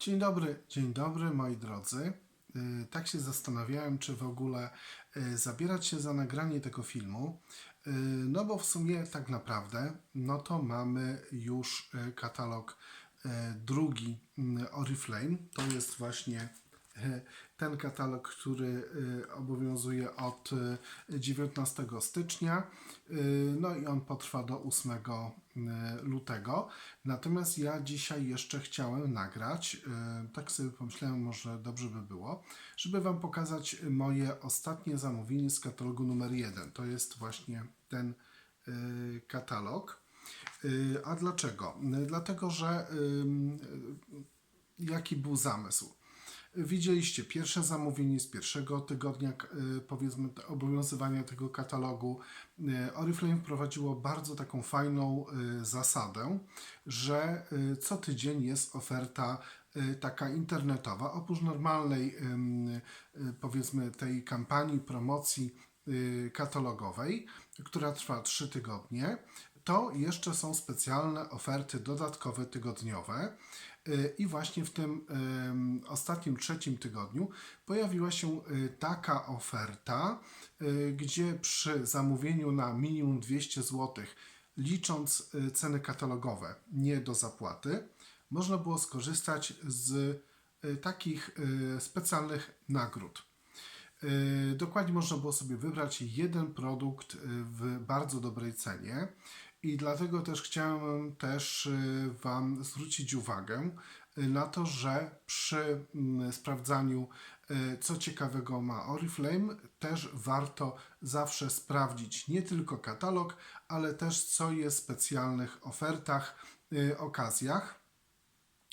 Dzień dobry, dzień dobry moi drodzy. Y, Tak się zastanawiałem, czy w ogóle y, zabierać się za nagranie tego filmu. Y, No bo w sumie tak naprawdę, no to mamy już katalog drugi y, Oriflame. To jest właśnie ten katalog, który y, obowiązuje od y, 19 stycznia. Y, No i on potrwa do 8 y, lutego. Natomiast ja dzisiaj jeszcze chciałem nagrać, y, tak sobie pomyślałem, może dobrze by było, żeby Wam pokazać moje ostatnie zamówienie z katalogu numer 1. To jest właśnie ten y, katalog. Y, A dlaczego? Y, Dlatego, że y, jaki był zamysł? Widzieliście pierwsze zamówienie z pierwszego tygodnia, y, powiedzmy, obowiązywania tego katalogu. Y, Oriflame wprowadziło bardzo taką fajną y, zasadę, że co tydzień jest oferta taka internetowa. Oprócz normalnej, powiedzmy, tej kampanii promocji katalogowej, która trwa 3 tygodnie, to jeszcze są specjalne oferty dodatkowe tygodniowe. Y, I właśnie w tym ym, ostatnim trzecim tygodniu pojawiła się y, taka oferta, y, gdzie przy zamówieniu na minimum 200 zł, licząc ceny katalogowe, nie do zapłaty, można było skorzystać z takich specjalnych nagród. Dokładnie można było sobie wybrać jeden produkt w bardzo dobrej cenie i dlatego też chciałem też yy, Wam zwrócić uwagę yy, na to, że przy mm, sprawdzaniu yy, co ciekawego ma Oriflame też warto zawsze sprawdzić nie tylko katalog, ale też co jest w specjalnych ofertach, okazjach.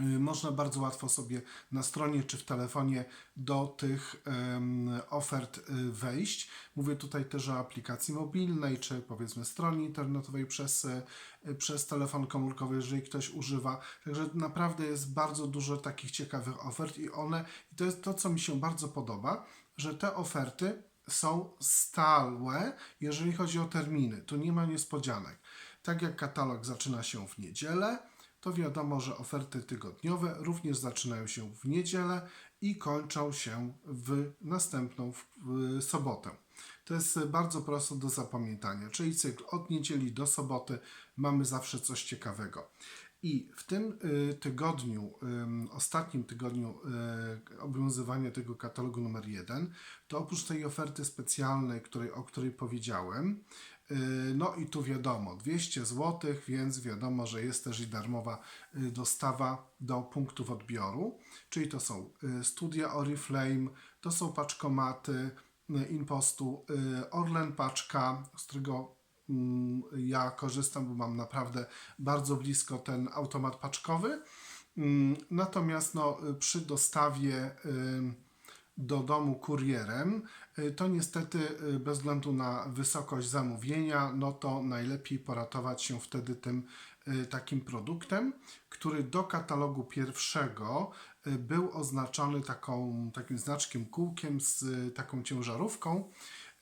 Y, Można bardzo łatwo sobie na stronie czy w telefonie do tych ofert y, wejść. Mówię tutaj też o aplikacji mobilnej, czy powiedzmy stronie internetowej przez, y, przez telefon komórkowy, jeżeli ktoś używa. Także naprawdę jest bardzo dużo takich ciekawych ofert i one, i to jest to, co mi się bardzo podoba, że te oferty są stałe, jeżeli chodzi o terminy. Tu nie ma niespodzianek. Tak jak katalog zaczyna się w niedzielę, to wiadomo, że oferty tygodniowe również zaczynają się w niedzielę i kończą się w następną w, sobotę. To jest bardzo prosto do zapamiętania, czyli cykl od niedzieli do soboty mamy zawsze coś ciekawego. I w tym y, tygodniu, ostatnim tygodniu y, obowiązywania tego katalogu numer 1, to oprócz tej oferty specjalnej, której, o której powiedziałem, no i tu wiadomo, 200 zł, więc wiadomo, że jest też i darmowa y, dostawa do punktów odbioru, czyli to są y, studia Oriflame, to są paczkomaty y, Impostu, y, Orlen Paczka, z którego Mm, Ja korzystam, bo mam naprawdę bardzo blisko ten automat paczkowy. Mm, Natomiast no, y, przy dostawie y, do domu kurierem, y, to niestety y, bez względu na wysokość zamówienia, no to najlepiej poratować się wtedy tym y, takim produktem, który do katalogu pierwszego y, był oznaczony taką, takim znaczkiem kółkiem z y, taką ciężarówką.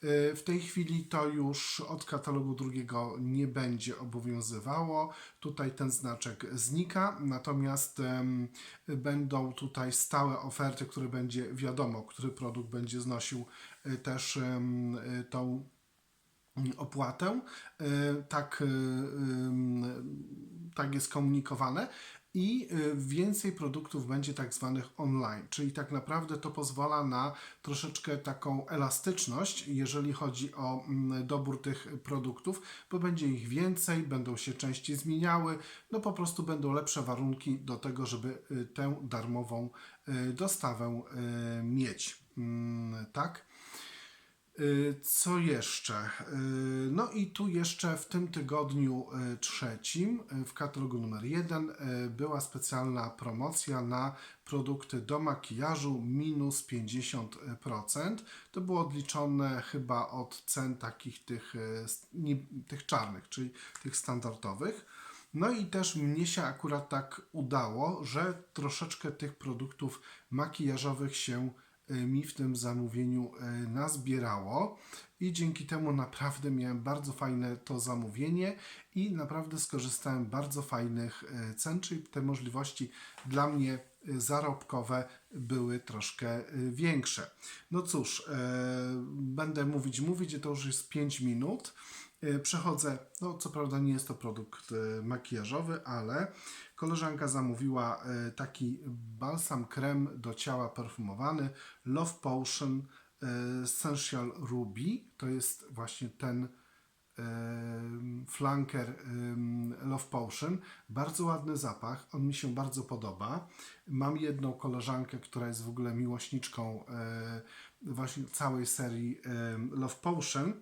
Y, W tej chwili to już od katalogu drugiego nie będzie obowiązywało. Tutaj ten znaczek znika, natomiast będą tutaj stałe oferty, które będzie wiadomo, który produkt będzie znosił y, też em, y, tą opłatę. Y, Tak, y, tak jest komunikowane. I y, więcej produktów będzie tak zwanych online, czyli tak naprawdę to pozwala na troszeczkę taką elastyczność, jeżeli chodzi o mm, dobór tych produktów, bo będzie ich więcej, będą się częściej zmieniały, no po prostu będą lepsze warunki do tego, żeby y, tę darmową y, dostawę y, mieć. Mm, Tak? Y, Co jeszcze? Y, No i tu jeszcze w tym tygodniu y, trzecim w katalogu numer jeden była specjalna promocja na produkty do makijażu minus 50%. To było odliczone chyba od cen takich tych, tych czarnych, czyli tych standardowych. No i też mnie się akurat tak udało, że troszeczkę tych produktów makijażowych się mi w tym zamówieniu y, nazbierało i dzięki temu naprawdę miałem bardzo fajne to zamówienie i naprawdę skorzystałem bardzo fajnych y, cen, czyli te możliwości dla mnie zarobkowe były troszkę większe. No cóż, e, będę mówić, mówić, to już jest 5 minut. E, Przechodzę, no co prawda nie jest to produkt e, makijażowy, ale koleżanka zamówiła e, taki balsam krem do ciała perfumowany Love Potion Essential Ruby. To jest właśnie ten flanker Love Potion. Bardzo ładny zapach, on mi się bardzo podoba. Mam jedną koleżankę, która jest w ogóle miłośniczką e, właśnie całej serii Love Potion,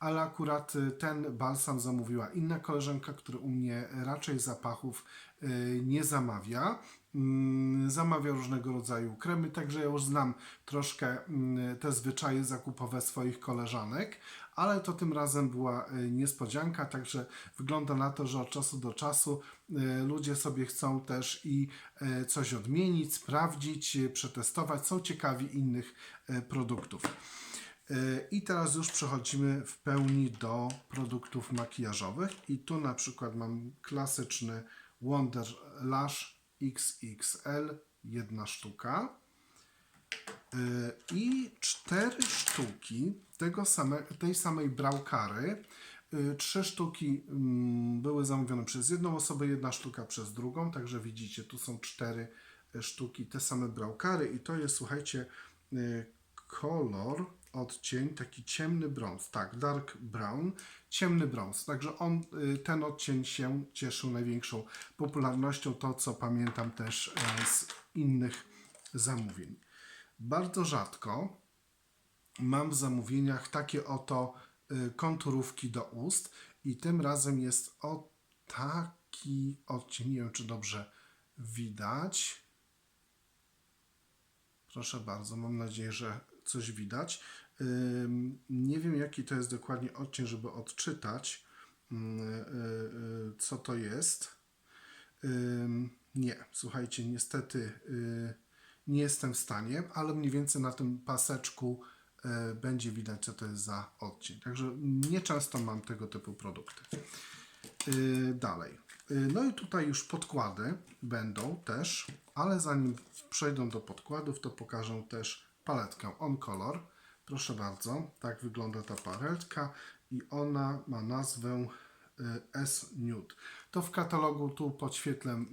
ale akurat e, ten balsam zamówiła inna koleżanka, która u mnie raczej zapachów e, nie zamawia. Mm, Zamawia różnego rodzaju kremy, także ja już znam troszkę mm, te zwyczaje zakupowe swoich koleżanek, ale to tym razem była e, niespodzianka, także wygląda na to, że od czasu do czasu e, ludzie sobie chcą też i e, coś odmienić, sprawdzić, przetestować, są ciekawi innych produktów. I teraz już przechodzimy w pełni do produktów makijażowych i tu na przykład mam klasyczny Wonder Lash XXL, jedna sztuka. I cztery sztuki tego same, tej samej brałkary. Y, Trzy sztuki mm, były zamówione przez jedną osobę, jedna sztuka przez drugą, także widzicie, tu są cztery y, sztuki, te same brałkary. I to jest, słuchajcie, y, kolor, odcień, taki ciemny brąz, tak, dark brown, ciemny brąz, także on, y, ten odcień się cieszył największą popularnością, to co pamiętam też e, z innych zamówień. Bardzo rzadko mam w zamówieniach takie oto y, konturówki do ust i tym razem jest o taki odcień, nie wiem czy dobrze widać. Proszę bardzo, mam nadzieję, że coś widać. Nie wiem jaki to jest dokładnie odcień, żeby odczytać ym, y, y, co to jest. Nie, słuchajcie, niestety nie jestem w stanie, ale mniej więcej na tym paseczku y, będzie widać, co to jest za odcień. Także nieczęsto mam tego typu produkty. Y, Dalej. Y, No i tutaj już podkłady będą też, ale zanim przejdą do podkładów, to pokażę też paletkę On Color. Proszę bardzo, tak wygląda ta paletka i ona ma nazwę S Nude. To w katalogu tu podświetlę,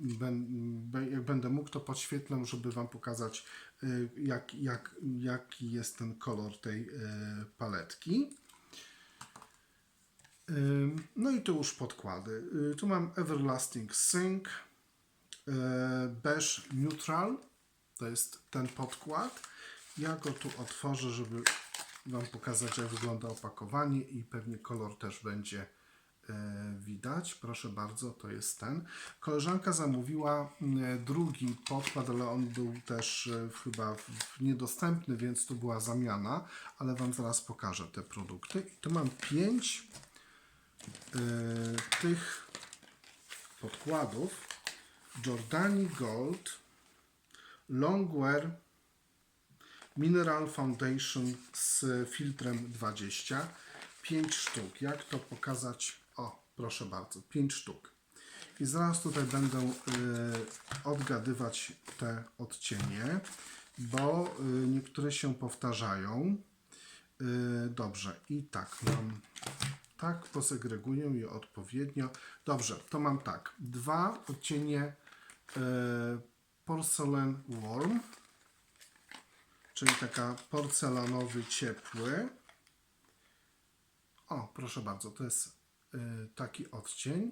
jak będę mógł, to podświetlę, żeby Wam pokazać y, jak, jak, jaki jest ten kolor tej y, paletki. Ym, No i tu już podkłady. Y, Tu mam Everlasting Sync, y, Beige Neutral, to jest ten podkład. Ja go tu otworzę, żeby Wam pokazać jak wygląda opakowanie i pewnie kolor też będzie y, widać. Proszę bardzo, to jest ten. Koleżanka zamówiła y, drugi podkład, ale on był też y, chyba niedostępny, więc tu była zamiana, ale Wam zaraz pokażę te produkty. I tu mam pięć tych podkładów Jordani Gold Longwear Mineral Foundation z filtrem 20 5 sztuk. Jak to pokazać? Proszę bardzo, 5 sztuk. I zaraz tutaj będę y, odgadywać te odcienie, bo y, niektóre się powtarzają. Y, dobrze, i tak mam tak, posegreguję je odpowiednio. Dobrze, to mam tak. Dwa odcienie e, Porcelain Warm, czyli taka porcelanowy ciepły. O, proszę bardzo, to jest taki odcień.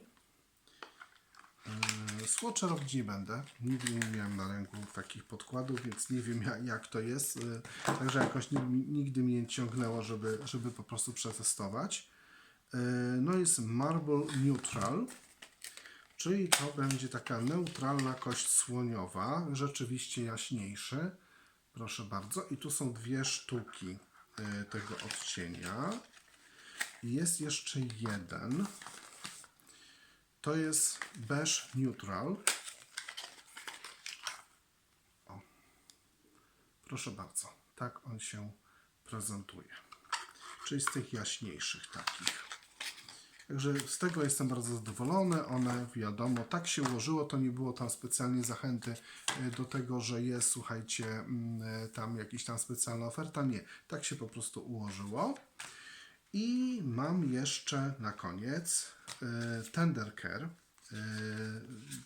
Słodcze robić nie będę. Nigdy nie miałem na ręku takich podkładów, więc nie wiem jak, to jest. E, Także jakoś nigdy, mnie nie ciągnęło, żeby, żeby po prostu przetestować. No jest Marble Neutral, czyli to będzie taka neutralna kość słoniowa, rzeczywiście jaśniejszy. Proszę bardzo. I tu są dwie sztuki tego odcienia. Jest jeszcze jeden. To jest Beige Neutral. O. Proszę bardzo. tak on się prezentuje. Czyli z tych jaśniejszych takich. Także z tego jestem bardzo zadowolony. One, wiadomo, tak się ułożyło, to nie było tam specjalnie zachęty y, do tego, że jest, słuchajcie, mm, y, tam jakaś tam specjalna oferta. Nie, tak się po prostu ułożyło. I mam jeszcze na koniec y, Tender Care. Y,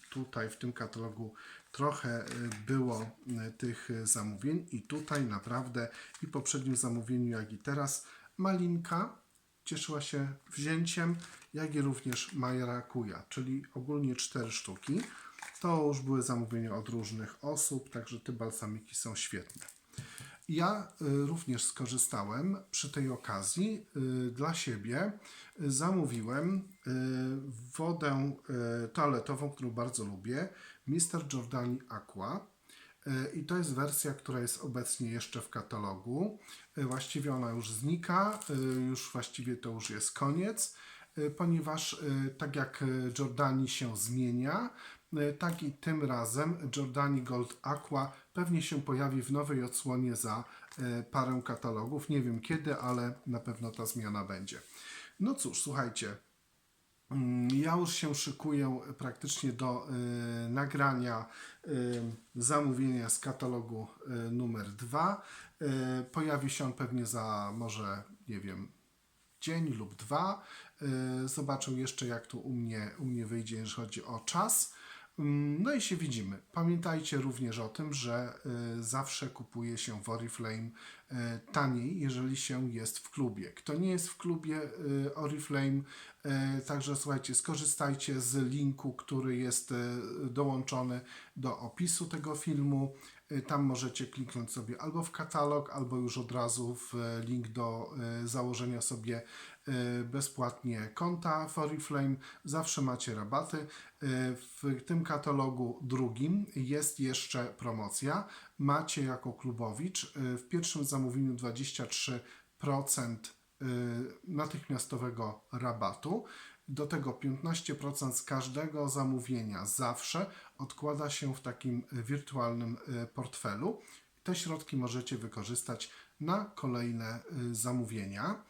Tutaj w tym katalogu trochę y, było tych zamówień i tutaj naprawdę i w poprzednim zamówieniu, jak i teraz Malinka cieszyła się wzięciem, jak i również Majarakuja, czyli ogólnie cztery sztuki. To już były zamówienia od różnych osób, także te balsamiki są świetne. Ja y, również skorzystałem przy tej okazji y, dla siebie. Zamówiłem y, wodę toaletową, którą bardzo lubię, Mr. Giordani Aqua. I to jest wersja, która jest obecnie jeszcze w katalogu. Właściwie ona już znika, już właściwie to już jest koniec, ponieważ tak jak Giordani się zmienia, tak i tym razem Giordani Gold Aqua pewnie się pojawi w nowej odsłonie za y, parę katalogów. Nie wiem kiedy, ale na pewno ta zmiana będzie. No cóż, słuchajcie, Mm, Ja już się szykuję praktycznie do y, nagrania zamówienia z katalogu numer 2. Y, pojawi się on pewnie za może, nie wiem, dzień lub dwa. Zobaczę jeszcze, jak tu u mnie, u mnie wyjdzie, jeżeli chodzi o czas. Mm, No i się widzimy. Pamiętajcie również o tym, że y, zawsze kupuje się w Oriflame y, taniej, jeżeli się jest w klubie. Kto nie jest w klubie y, Oriflame, także słuchajcie, skorzystajcie z linku, który jest dołączony do opisu tego filmu. Y, Tam możecie kliknąć sobie albo w katalog, albo już od razu w y, link do y, założenia sobie y, bezpłatnie konta w Oriflame. Zawsze macie rabaty. W tym katalogu drugim jest jeszcze promocja. Macie jako klubowicz w pierwszym zamówieniu 23% y, natychmiastowego rabatu. Do tego 15% z każdego zamówienia zawsze odkłada się w takim y, wirtualnym y, portfelu. Te środki możecie wykorzystać na kolejne y, zamówienia.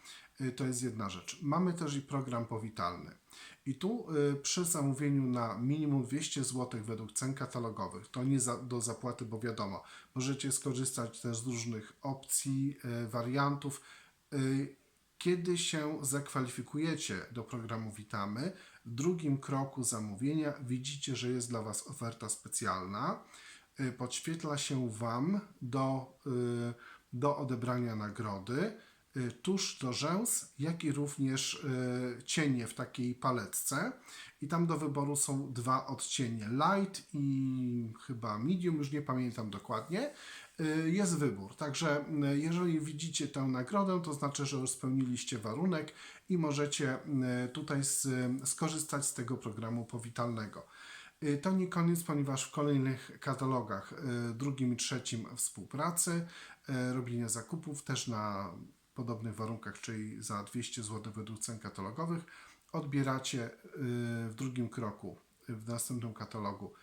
To jest jedna rzecz. Mamy też i program powitalny. I tu przy zamówieniu na minimum 200 zł według cen katalogowych, to nie za, do zapłaty, bo wiadomo, możecie skorzystać też z różnych opcji, wariantów. Kiedy się zakwalifikujecie do programu Witamy, w drugim kroku zamówienia widzicie, że jest dla Was oferta specjalna. Y, Podświetla się Wam do, y, do odebrania nagrody y, tuż do rzęs, jak i również cienie w takiej paletce. I tam do wyboru są dwa odcienie, light i chyba medium, już nie pamiętam dokładnie. Y, Jest wybór, także y, jeżeli widzicie tę nagrodę, to znaczy, że już spełniliście warunek i możecie y, tutaj skorzystać z tego programu powitalnego. To nie koniec, ponieważ w kolejnych katalogach, drugim i trzecim współpracy, robienia zakupów też na podobnych warunkach, czyli za 200 zł według cen katalogowych, odbieracie y, w drugim kroku, y, w następnym katalogu,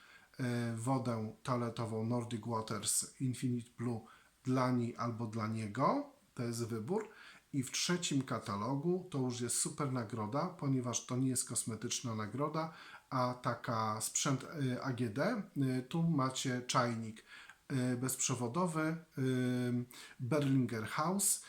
y, wodę toaletową Nordic Waters Infinite Blue dla niej albo dla niego. To jest wybór. I w trzecim katalogu to już jest super nagroda, ponieważ to nie jest kosmetyczna nagroda, a taka sprzęt AGD. Tu macie czajnik bezprzewodowy Berlinger House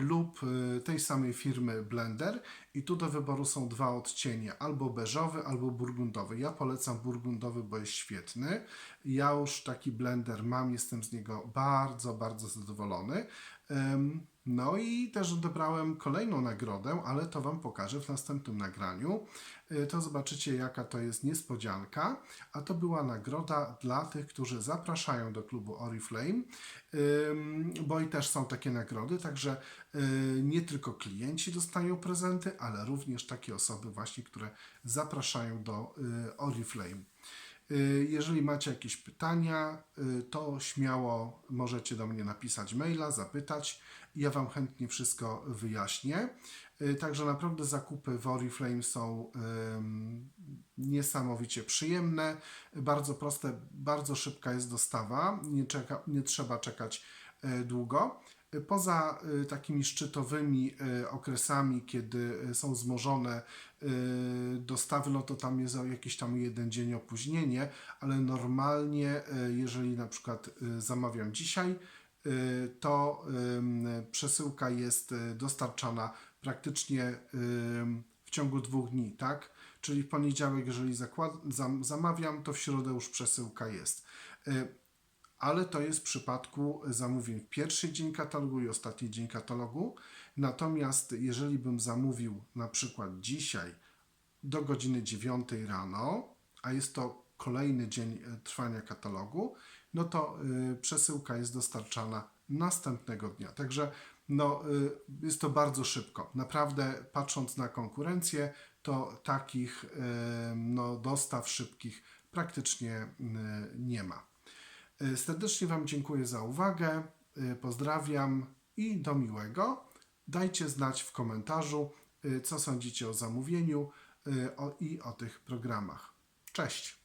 lub y, tej samej firmy Blender i tu do wyboru są dwa odcienie, albo beżowy, albo burgundowy. Ja polecam burgundowy, bo jest świetny. Ja już taki blender mam, jestem z niego bardzo, bardzo zadowolony. No i też odebrałem kolejną nagrodę, ale to Wam pokażę w następnym nagraniu. Y, To zobaczycie, jaka to jest niespodzianka. A to była nagroda dla tych, którzy zapraszają do klubu Oriflame, bo i też są takie nagrody, także y, nie tylko klienci dostają prezenty, ale również takie osoby właśnie, które zapraszają do y, Oriflame. Y, Jeżeli macie jakieś pytania, y, to śmiało możecie do mnie napisać maila, zapytać ja Wam chętnie wszystko wyjaśnię. Y, Także naprawdę zakupy w Oriflame są niesamowicie przyjemne, bardzo proste, bardzo szybka jest dostawa, nie, czeka, nie trzeba czekać długo. Poza takimi szczytowymi okresami, kiedy są wzmożone e, dostawy, no to tam jest jakiś tam jeden dzień opóźnienie, ale normalnie, e, jeżeli na przykład e, zamawiam dzisiaj, to przesyłka jest dostarczana praktycznie w ciągu dwóch dni, tak? Czyli w poniedziałek, jeżeli zamawiam, to w środę już przesyłka jest. Ale to jest w przypadku zamówień w pierwszy dzień katalogu i ostatni dzień katalogu. Natomiast jeżeli bym zamówił na przykład dzisiaj do godziny 9 rano, a jest to kolejny dzień e, trwania katalogu, no to y, przesyłka jest dostarczana następnego dnia. Także no, y, jest to bardzo szybko. Naprawdę, patrząc na konkurencję, to takich no, dostaw szybkich praktycznie nie ma. Serdecznie Wam dziękuję za uwagę. Pozdrawiam i do miłego. Dajcie znać w komentarzu, y, co sądzicie o zamówieniu y, i o tych programach. Cześć!